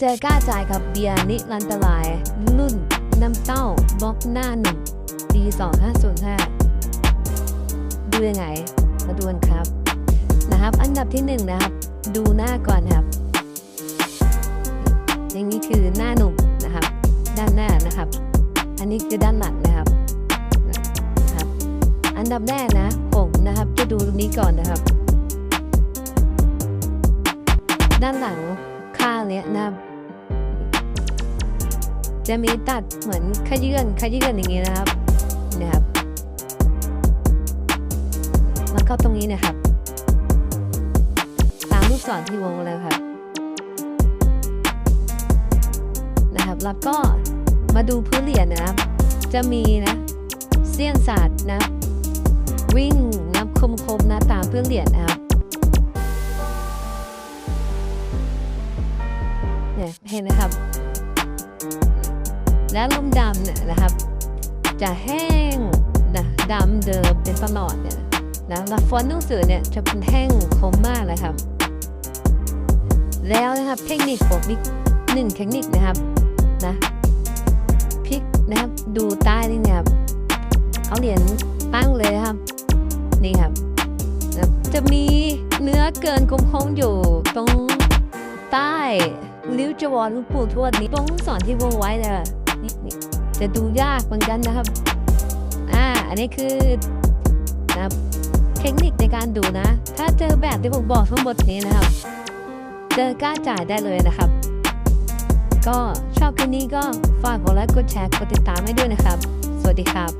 เจอกล้าจ่ายกับเบียร์นิรันตรายรุ่น น้ำเต้าบล็อกหน้าหนึ่งปี2505ดูยังไง มาดูกันครับ นะครับ อันดับที่หนึ่งนะครับ ดูหน้าก่อนครับ อย่างนี้คือหน้าหนุ่มนะครับ ด้านหน้านะครับ อันนี้คือด้านหลังนะครับนะครับ อันดับแรกนะผมนะครับจะดูตรงนี้ก่อนนะครับ ด้านหลัง ข้าเนี้ยนะครับจะมีตัดเหมือนขยื่นขยื่นอย่างนี้นะครับนะครับ แล้วก็ตรงนี้นะครับ ตามลูกศรที่วงเลยครับนะครับ แล้วก็มาดูพื้นเหรียญนะครับ จะมีนะเสี้ยนศาสตร์นะ วิ่งนับคมๆนะตามพื้นเหรียญนะครับ เนี่ยเห็นนะครับ และลมดำเนี่ยนะครับ จะแห้งนะดำเดิมเป็นตลอดเนี่ยนะแล้วฟอนต์หนังสือเนี่ยจะเป็นแห้งคมมากเลยครับ แล้วนะครับเทคนิคผมมีหนึ่งเทคนิคนะครับนะพลิกนะครับดูใต้นี่นะครับเอาเหรียญตั้งเลยครับ นี่ครับนะจะมีเนื้อเกินกลมคงอยู่ตรงใต้ ริ้วจวรลูกปู่ทวดนี้ตรงลูกศรที่วงไว้เนี่ยนี่จะดูยากเหมือนกันนะครับ อ่า อันนี้คือนะเทคนิคในการดูนะ ถ้าเจอแบบที่ผมบอกทั้งหมดนี้นะครับ เจอกล้าจ่ายได้เลยนะครับ ก็ชอบคลิปนี้ก็ฝากกดไลค์กดแชร์กดติดตามให้ด้วยนะครับ สวัสดีครับ